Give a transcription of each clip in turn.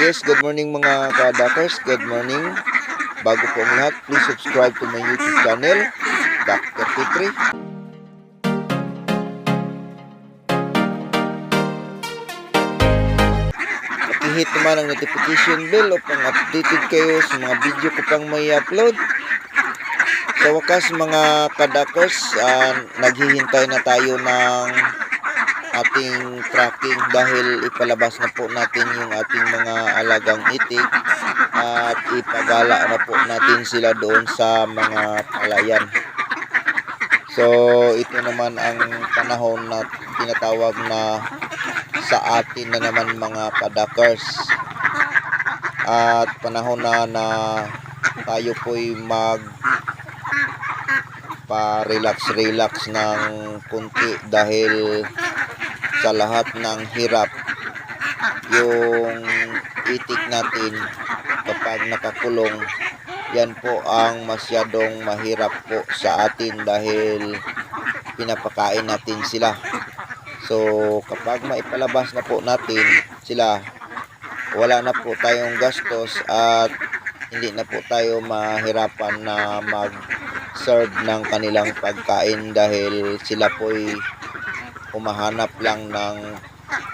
Yes, good morning mga kadakers. Good morning. Bago po ang lahat, please subscribe to my YouTube channel, Dr. Petri. Pakihit naman ang notification bell upang updated kayo sa mga video ko pang may upload. Sa wakas mga kadakers, ah, naghihintay na tayo ng ating tracking dahil ipalabas na po natin yung ating mga alagang itik at ipagala na po natin sila doon sa mga palayan. So ito naman ang panahon na tinatawag na sa atin na naman mga kadakers at panahon na na tayo po'y mag pa-relax-relax ng kunti dahil sa lahat ng hirap. Yung itik natin kapag nakakulong yan po ang masyadong mahirap po sa atin dahil pinapakain natin sila. So kapag maipalabas na po natin sila wala na po tayong gastos at hindi na po tayo mahirapan na mag serve ng kanilang pagkain dahil sila po'y humahanap lang ng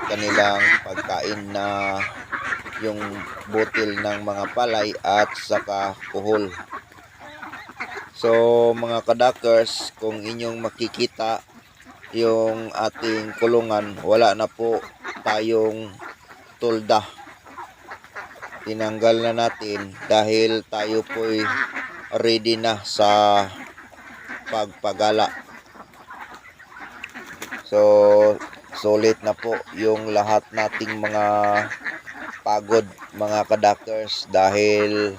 kanilang pagkain na yung butil ng mga palay at saka kuhol. So mga kadakers, kung inyong makikita yung ating kulungan, wala na po tayong tulda. Tinanggal na natin dahil tayo po'y ready na sa pagpagala. So, sulit na po yung lahat nating mga pagod mga kadakers dahil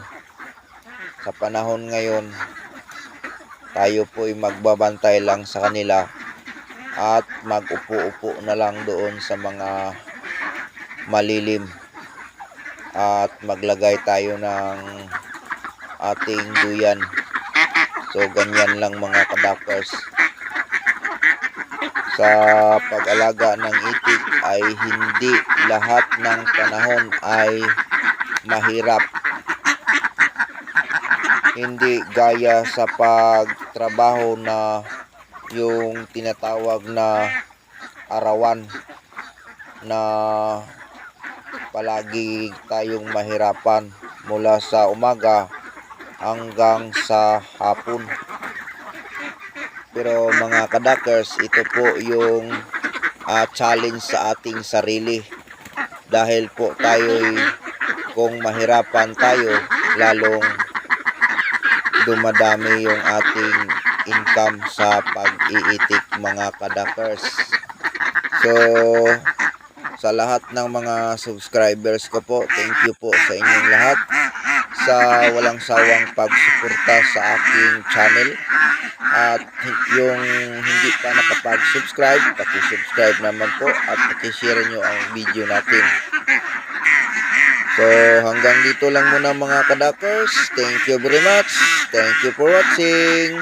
sa panahon ngayon tayo po'y magbabantay lang sa kanila at mag-upo-upo na lang doon sa mga malilim. At maglagay tayo ng ating duyan. So ganyan lang mga kadakers sa pag-alaga ng itik ay hindi lahat ng panahon ay mahirap. Hindi gaya sa pagtrabaho na yung tinatawag na arawan na palagi tayong mahirapan mula sa umaga hanggang sa hapon. Pero mga kadakers, ito po yung ah, challenge sa ating sarili. Dahil po tayo'y kung mahirapan tayo, lalong dumadami yung ating income sa pag-iitik mga kadakers. So, sa lahat ng mga subscribers ko po, thank you po sa inyong lahat sa walang sawang pagsuporta sa aking channel at yung hindi pa nakapag-subscribe, paki-subscribe naman po at paki-share nyo ang video natin. So, hanggang dito lang muna mga kadakers. Thank you very much. Thank you for watching.